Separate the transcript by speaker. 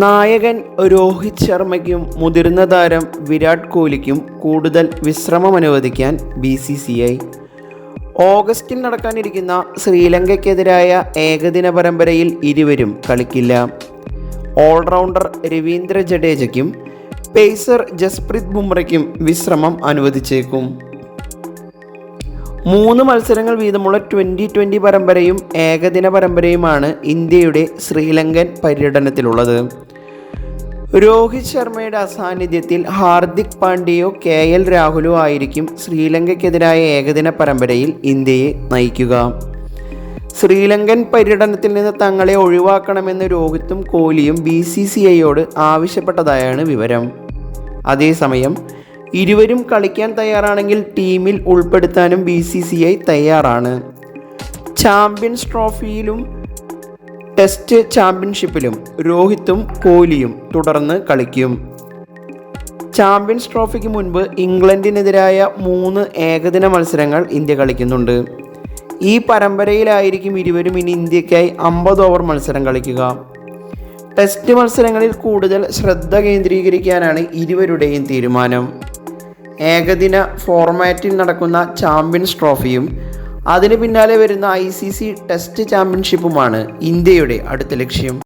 Speaker 1: നായകൻ രോഹിത് ശർമ്മയ്ക്കും മുതിർന്ന താരം വിരാട് കോഹ്ലിക്കും കൂടുതൽ വിശ്രമം അനുവദിക്കാൻ ബി സി സി ഐ. ഓഗസ്റ്റിൽ നടക്കാനിരിക്കുന്ന ശ്രീലങ്കയ്ക്കെതിരായ ഏകദിന പരമ്പരയിൽ ഇരുവരും കളിക്കില്ല. ഓൾറൗണ്ടർ രവീന്ദ്ര ജഡേജയ്ക്കും പേസർ ജസ്പ്രീത് ബുംറയ്ക്കും വിശ്രമം അനുവദിച്ചേക്കും. മൂന്ന് മത്സരങ്ങൾ വീതമുള്ള ട്വന്റി ട്വന്റി പരമ്പരയും ഏകദിന പരമ്പരയുമാണ് ഇന്ത്യയുടെ ശ്രീലങ്കൻ പര്യടനത്തിലുള്ളത്. രോഹിത് ശർമ്മയുടെ അസാന്നിധ്യത്തിൽ ഹാർദിക് പാണ്ഡ്യയോ കെ എൽ രാഹുലോ ആയിരിക്കും ശ്രീലങ്കയ്ക്കെതിരായ ഏകദിന പരമ്പരയിൽ ഇന്ത്യയെ നയിക്കുക. ശ്രീലങ്കൻ പര്യടനത്തിൽ നിന്ന് തങ്ങളെ ഒഴിവാക്കണമെന്ന് രോഹിത്തും കോഹ്ലിയും ബി സി സി ഐയോട് ആവശ്യപ്പെട്ടതായാണ് വിവരം. അതേസമയം ഇരുവരും കളിക്കാൻ തയ്യാറാണെങ്കിൽ ടീമിൽ ഉൾപ്പെടുത്താനും ബി സി സി ഐ തയ്യാറാണ്. ചാമ്പ്യൻസ് ട്രോഫിയിലും ടെസ്റ്റ് ചാമ്പ്യൻഷിപ്പിലും രോഹിത്തും കോഹ്ലിയും തുടർന്ന് കളിക്കും. ചാമ്പ്യൻസ് ട്രോഫിക്ക് മുൻപ് ഇംഗ്ലണ്ടിനെതിരായ മൂന്ന് ഏകദിന മത്സരങ്ങൾ ഇന്ത്യ കളിക്കുന്നുണ്ട്. ഈ പരമ്പരയിലായിരിക്കും ഇരുവരും ഇനി ഇന്ത്യക്കായി അമ്പത് ഓവർ മത്സരം കളിക്കുക. ടെസ്റ്റ് മത്സരങ്ങളിൽ കൂടുതൽ ശ്രദ്ധ കേന്ദ്രീകരിക്കാനാണ് ഇരുവരുടെയും തീരുമാനം. ഏകദിന ഫോർമാറ്റിൽ നടക്കുന്ന ചാമ്പ്യൻസ് ട്രോഫിയും അതിന് പിന്നാലെ വരുന്ന ഐ സി സി ടെസ്റ്റ് ചാമ്പ്യൻഷിപ്പുമാണ് ഇന്ത്യയുടെ അടുത്ത ലക്ഷ്യം.